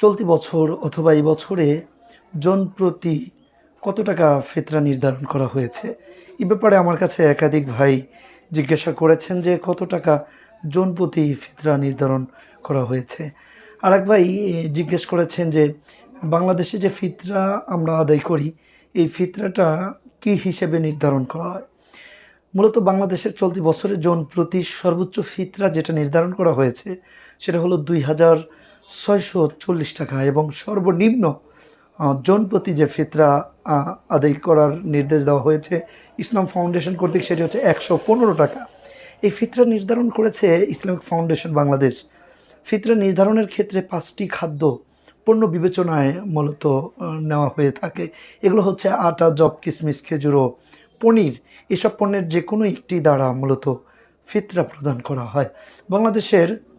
চলতি বছর অথবা এই বছরে জন প্রতি কত টাকা ফিতরা নির্ধারণ করা হয়েছে? এ ব্যাপারে আমার কাছে একাধিক ভাই জিজ্ঞাসা করেছেন যে কত টাকা জন প্রতি ফিতরা নির্ধারণ করা হয়েছে। আর এক ভাই জিজ্ঞেস করেছেন যে বাংলাদেশে যে ফিতরা আমরা আদায় করি, এই ফিতরাটা কী হিসেবে নির্ধারণ করা হয়? মূলত বাংলাদেশের চলতি বছরে জন প্রতি সর্বোচ্চ ফিতরা যেটা নির্ধারণ করা হয়েছে, সেটা হলো দুই হাজার ছয়শো চল্লিশ টাকা এবং সর্বনিম্ন আহ, জন প্রতি যে ফিতরা আদায় করার নির্দেশ দেওয়া হয়েছে ইসলাম ফাউন্ডেশন কর্তৃক সেটি হচ্ছে একশো পনেরো টাকা। এই ফিতরা নির্ধারণ করেছে ইসলামিক ফাউন্ডেশন বাংলাদেশ। ফিতরা নির্ধারণের ক্ষেত্রে পাঁচটি খাদ্য পণ্য বিবেচনায় মূলত নেওয়া হয়ে থাকে। এগুলো হচ্ছে আটা জব কিশমিশ খেজুর পনির। এসব পণ্যের যে কোনো একটি দ্বারা মূলত ফিতরা প্রদান করা হয়। বাংলাদেশের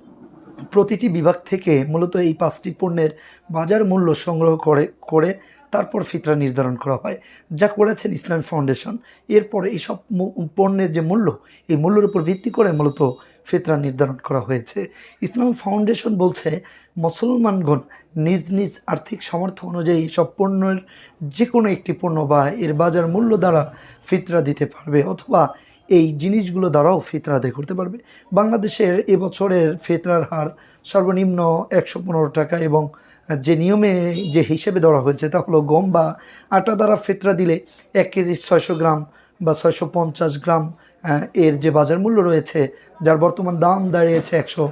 প্রতিটি বিভাগ থেকে মূলত এই পাঁচটি পণ্যের বাজার মূল্য সংগ্রহ করে করে তারপর ফিতরা নির্ধারণ করা হয়। যা করেছেন ইসলাম ফাউন্ডেশন। এরপরে এইসব পণ্যের যে মূল্য, এই মূল্যের উপর ভিত্তি করে মূলত ফিতরা নির্ধারণ করা হয়েছে। ইসলাম ফাউন্ডেশন বলছে, মুসলমানগণ নিজ নিজ আর্থিক সামর্থ্য অনুযায়ী সব পণ্যের যে কোনো একটি পণ্য বা এর বাজার মূল্য দ্বারা ফিতরা দিতে পারবে অথবা এই জিনিসগুলো দ্বারাও ফিতরা আদায় করতে পারবে। বাংলাদেশের এবছরের ফিতরার হার সর্বনিম্ন একশো পনেরো টাকা এবং যে নিয়মে যে হিসেবে ধরা হয়েছে তা হলো গম বা আটা দ্বারা ফেতরা দিলে এক কেজি ছয়শো গ্রাম বা ছয়শো পঞ্চাশ গ্রাম এর যে বাজার মূল্য রয়েছে, যার বর্তমান দাম দাঁড়িয়েছে একশো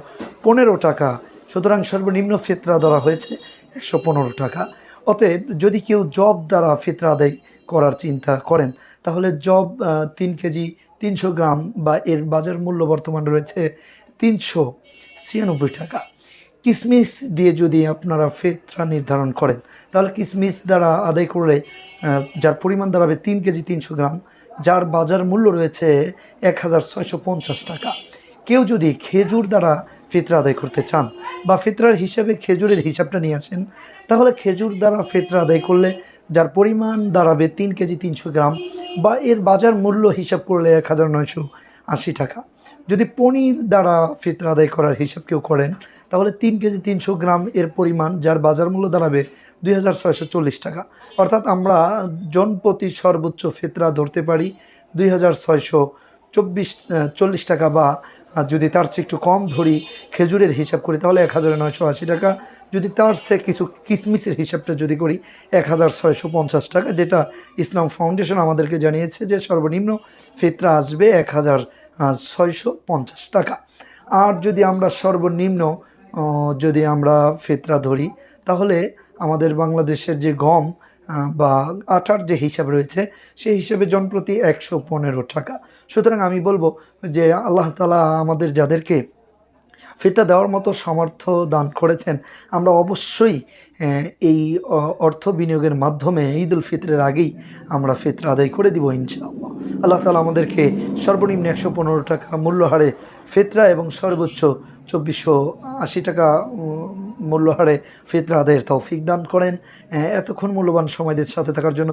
পনেরো টাকা। সুতরাং সর্বনিম্ন ফিতরা ধরা হয়েছে একশো পনেরো টাকা। অতএব যদি কেউ জব দ্বারা ফিতরা আদায় করার চিন্তা করেন, তাহলে জব তিন কেজি তিনশো গ্রাম বা এর বাজার মূল্য বর্তমান রয়েছে তিনশো ছিয়ানব্বই টাকা। কিসমিস দিয়ে যদি আপনারা ফেতরা নির্ধারণ করেন, তাহলে কিসমিস দ্বারা আদায় করলে যার পরিমাণ দাঁড়াবে তিন কেজি তিনশো গ্রাম, যার বাজার মূল্য রয়েছে এক হাজার ছয়শো পঞ্চাশ টাকা। কেউ যদি খেজুর দ্বারা ফিতরা আদায় করতে চান বা ফিতরার হিসাবে খেজুরের হিসাবটা নিয়ে আসেন, তাহলে খেজুর দ্বারা ফিতরা আদায় করলে যার পরিমাণ দাঁড়াবে তিন কেজি তিনশো গ্রাম বা এর বাজার মূল্য হিসাব করলে এক হাজার নয়শো আশি টাকা। যদি পনির দ্বারা ফিতরা আদায় করার হিসাব কেউ করেন, তাহলে তিন কেজি তিনশো গ্রাম এর পরিমাণ যার বাজার মূল্য দাঁড়াবে দুই হাজার ছয়শো চল্লিশ টাকা। অর্থাৎ আমরা জনপ্রতি সর্বোচ্চ ফিতরা ধরতে পারি দুই হাজার ছয়শো চব্বিশ চল্লিশ টাকা বা যদি তার চেয়ে একটু কম ধরি খেজুরের হিসাব করি, তাহলে এক হাজার নয়শো আশি টাকা। যদি তার চেয়ে কিছু কিসমিসের হিসাবটা যদি করি, এক হাজার ছয়শো পঞ্চাশ টাকা, যেটা ইসলাম ফাউন্ডেশন আমাদেরকে জানিয়েছে যে সর্বনিম্ন ফিতরা আসবে এক হাজার ছয়শো পঞ্চাশ টাকা। আর যদি আমরা সর্বনিম্ন যদি আমরা ফিতরা ধরি, তাহলে আমাদের বাংলাদেশের যে গম বা আটার যে হিসাব রয়েছে, সেই হিসেবে জনপ্রতি একশো পনেরো টাকা। সুতরাং আমি বলব যে আল্লাহ তালা আমাদের যাদেরকে ফিতা দেওয়ার মতো সামর্থ্য দান করেছেন। আমরা অবশ্যই এই অর্থ বিনিয়োগের মাধ্যমে ঈদ উল ফিতরের আগেই আমরা ফিতর আদায় করে দিব ইনশাআল্লাহ। আল্লাহ তালা আমাদেরকে সর্বনিম্ন একশো পনেরো টাকা মূল্য হারে ফিতরা এবং সর্বোচ্চ চব্বিশশো আশি টাকা উম, মূল্য হারে ফিতরা আদায়ের তৌফিক দান করেন। এতক্ষণ মূল্যবান সময়দের সাথে থাকার জন্য